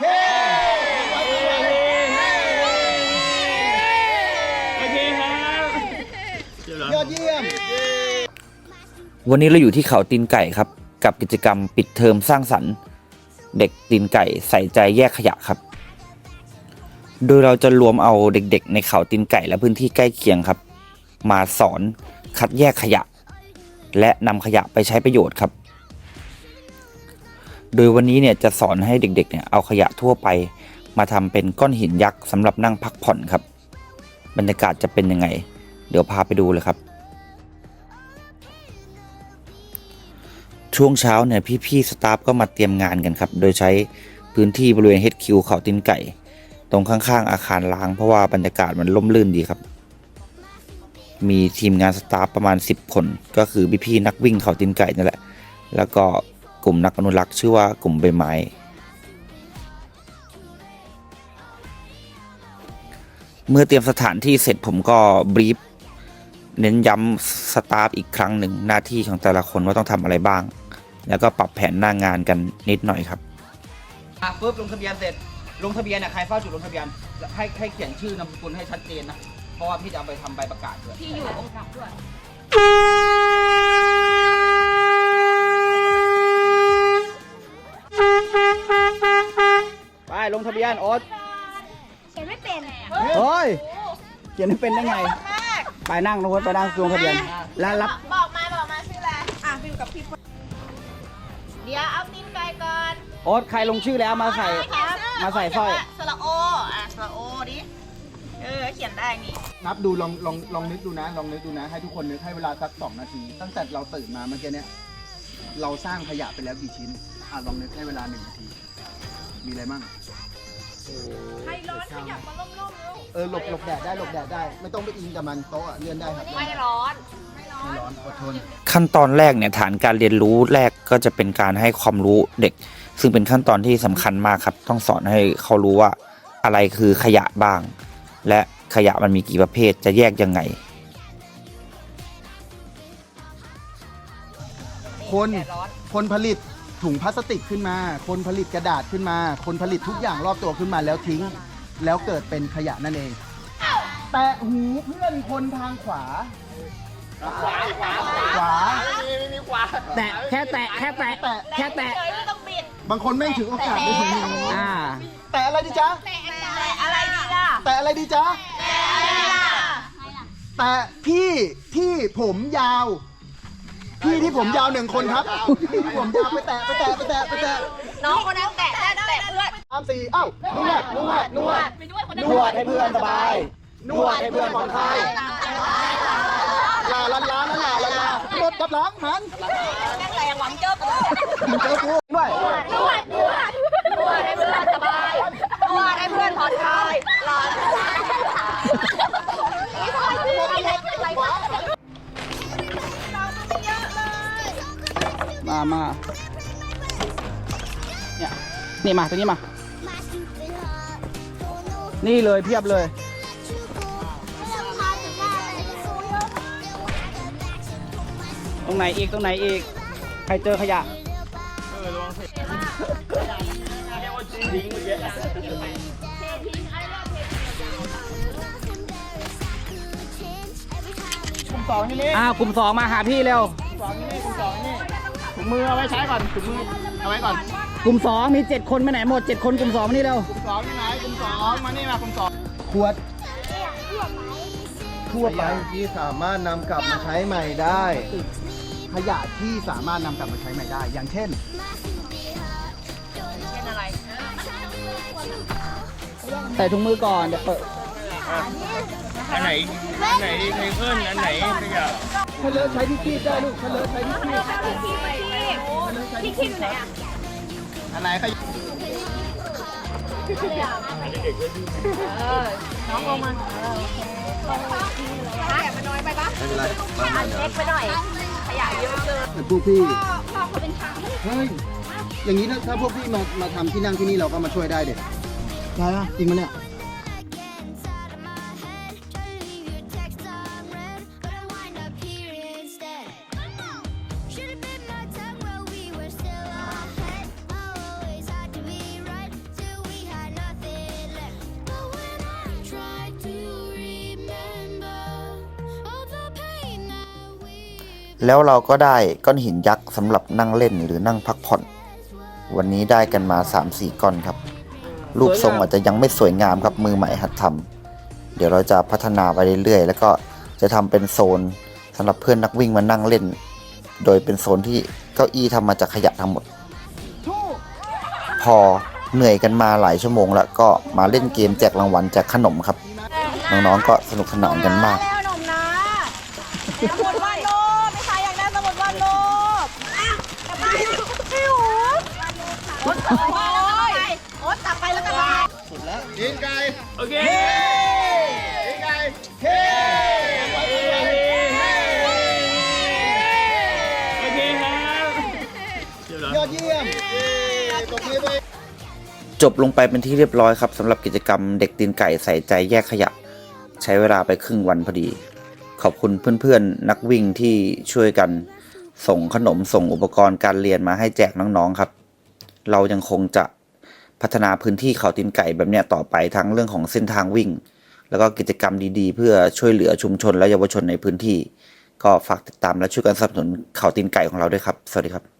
เฮ้โอเคครับยอดเยี่ยม วันนี้เราอยู่ที่เขาตีนไก่ครับ กับกิจกรรมปิดเทอมสร้างสรรค์ เด็กตีนไก่ใส่ใจแยกขยะครับ โดยเราจะรวมเอาเด็ก ๆ ในเขาตีนไก่และพื้นที่ใกล้เคียงครับ มาสอนคัดแยกขยะ และนำขยะไปใช้ประโยชน์ครับ โดยวันนี้เนี่ยจะสอนให้เด็กๆเนี่ยเอาขยะทั่วไป มาทำเป็นก้อนหินยักษ์สำหรับนั่งพักผ่อนครับ บรรยากาศจะเป็นยังไง เดี๋ยวพาไปดูเลยครับ ช่วงเช้าเนี่ยพี่ๆสตาฟก็มาเตรียมงานกันครับ โดยใช้พื้นที่บริเวณ HQ เขาตีนไก่ ตรงข้างๆ อาคารล้างเพราะว่าบรรยากาศมันร่มรื่นดีครับ มีทีมงานสตาฟประมาณ 10 คน ก็คือพี่ๆนักวิ่งเขาตีนไก่นั่นแหละ แล้วก็ กลุ่มนักอนุรักษ์ชื่อว่ากลุ่มใบไม้ เมื่อเตรียมสถานที่เสร็จผมก็บรีฟเน้นย้ำสตาฟอีกครั้งหนึ่งหน้าที่ของแต่ละคนว่าต้องทำอะไรบ้าง แล้วก็ปรับแผนหน้างานกันนิดหน่อยครับอะปุ๊บลงทะเบียนเสร็จลงทะเบียนเนี่ยใครเฝ้าจุดลงทะเบียนให้ให้เขียนชื่อนามสกุลให้ชัดเจนนะเพราะว่าพี่จะเอาไปทำใบประกาศด้วย ที่อยู่องค์กับด้วย ไป ลงทะเบียนโอ๊ตเขียนไม่เป็นเฮ้ยเขียนให้เป็นได้ไง ไปนั่งลงไปนั่งลงทะเบียน แล้วรับบอกมาบอกมาชื่ออะไรอะฟิวกับพี่เดี๋ยวเอาตีนไก่ก่อนโอ๊ตใครลงชื่อแล้วมาใส่ครับมาใส่สร้อยสระโออะสระโอดิเออเขียนได้นี่นับดูลองลองลองนึกดูนะ ลองนึกดูนะ ให้ทุกคนนึกให้เวลาสักสองนาที ตั้งแต่เราตื่นมาเมื่อกี้เนี่ยเราสร้างขยะไปแล้วกี่ชิ้น อะลองนึกให้เวลาหนึ่งนาที มีอะไรมั่ง ใครร้อนขยับมาล่มๆแล้วเออหลบหลบแดดได้หลบแดดได้ ไม่ต้องไปอิงกับมันโต๊ะอะเลื่อนได้ครับไม่ร้อน ไม่ร้อนอดทน ขั้นตอนแรกเนี่ยฐานการเรียนรู้แรกก็จะเป็นการให้ความรู้เด็ก ซึ่งเป็นขั้นตอนที่สำคัญมากครับ ต้องสอนให้เขารู้ว่าอะไรคือขยะบ้าง และขยะมันมีกี่ประเภทจะแยกยังไง คนคนผลิต ถุงพลาสติกขึ้นมา คนผลิตกระดาษขึ้นมา คนผลิตทุกอย่างรอบตัวขึ้นมาแล้วทิ้ง แล้วเกิดเป็นขยะนั่นเอง แตะหูเพื่อนคนทางขวา ขวาขวาแตะแค่แตะแค่แตะแตะ แค่แตะไม่ต้องบิดบางคนไม่งถือโอกาสไปถึงอ่า แตะอะไรดีจ๊ะ แต่อะไรดีล่ะแตะอะไรดีจ๊ะ แต่อะไรล่ะแตะพี่ที่ผมยาว พี่ที่ผมยาวหนึ่งคนครับพี่ที่ผมยาวไปแตะไปแตะไปแตะไปแตะน้องคนนั้นแตะแตะแตะเพื่อนสามสี่เอ้านวดนวดนวดไปด้วยคนนั้นนวดให้เพื่อนสบาย นวดให้เพื่อนผ่อนคลายลาลันลาลันลาลันลารถกับหลังหันนั่งแรงหวังเจอกูมึงเจอกูด้วย เนี่ยนี่มาตรงนี้มา นี่เลยเพียบเลย ตรงไหนอีกตรงไหนอีก ใครเจอขยะกลุ่มสองที่นี่อ้าวกลุ่มสองมาหาพี่เร็วสองที่นี่กลุ่มสองนี่ถุงมือเอาไว้ใช้ก่อนถุงมือเอาไว้ก่อน กลุ่มสองมีเจ็ดคนไปไหนหมดเจ็ดคนกลุ่มสองมานี่เร็วกลุ่มสองที่ไหนกลุ่มสองมานี่มากลุ่มสองขวดทั่วไปที่สามารถนำกลับมาใช้ใหม่ได้ ขยะที่สามารถนำกลับมาใช้ใหม่ได้ อย่างเช่นใส่ถุงมือก่อนเดี๋ยวเปิดอันไหนอันไหนไทเคิลอันไหนขยะถ้าเลิกใช้ที่คีบได้ลูกถ้าเลิกใช้ที่คีบ พี่คิดอยู่ไหนอะ อันไหนขยะน้องลงมาขยะมันน้อยไปปะไม่เป็นไรอันเล็กไปหน่อย ขยะเยอะเกินแต่พวกพี่พ่อพ่อเขาเป็นช้างเฮ้ย อย่างนี้ถ้าถ้าพวกพี่มามาทำที่นั่งที่นี่เราก็มาช่วยได้เด็ดได้ปะจริงมั้ยเนี่ย แล้วเราก็ได้ก้อนหินยักษ์สำหรับนั่งเล่นหรือนั่งพักผ่อน วันนี้ได้กันมา 3-4 ก้อนครับ รูปทรงอาจจะยังไม่สวยงามครับมือใหม่หัดทำเดี๋ยวเราจะพัฒนาไปเรื่อยๆ แล้วก็จะทำเป็นโซนสำหรับเพื่อนนักวิ่งมานั่งเล่น โดยเป็นโซนที่เก้าอี้ทำมาจากขยะทั้งหมด พอเหนื่อยกันมาหลายชั่วโมงแล้วก็มาเล่นเกมแจกรางวัลแจกขนมครับ น้องๆก็สนุกสนานกันมากแล้วหนมนะสมุดวาดรูปไม่ใครอยากได้สมุดวาดรูปอะกลับไปพี่หู โอ๊ตโอ๊ตตักไปแล้วกันนะโอเคโอเคครับเรียบร้อยยอดเยี่ยมตบมือไปจบลงไปเป็นที่เรียบร้อยครับสำหรับกิจกรรมเด็กตีนไก่ใส่ใจแยกขยะ ใช้เวลาไปครึ่งวันพอดี ขอบคุณเพื่อนๆ นักวิ่งที่ช่วยกัน ส่งขนมส่งอุปกรณ์การเรียนมาให้แจกน้องๆครับ เรายังคงจะพัฒนาพื้นที่เขาตีนไก่แบบเนี้ยต่อไปทั้งเรื่องของเส้นทางวิ่ง แล้วก็กิจกรรมดีๆ เพื่อช่วยเหลือชุมชนและเยาวชนในพื้นที่ ก็ฝากติดตามและช่วยกันสนับสนุนเขาตีนไก่ของเราด้วยครับ สวัสดีครับ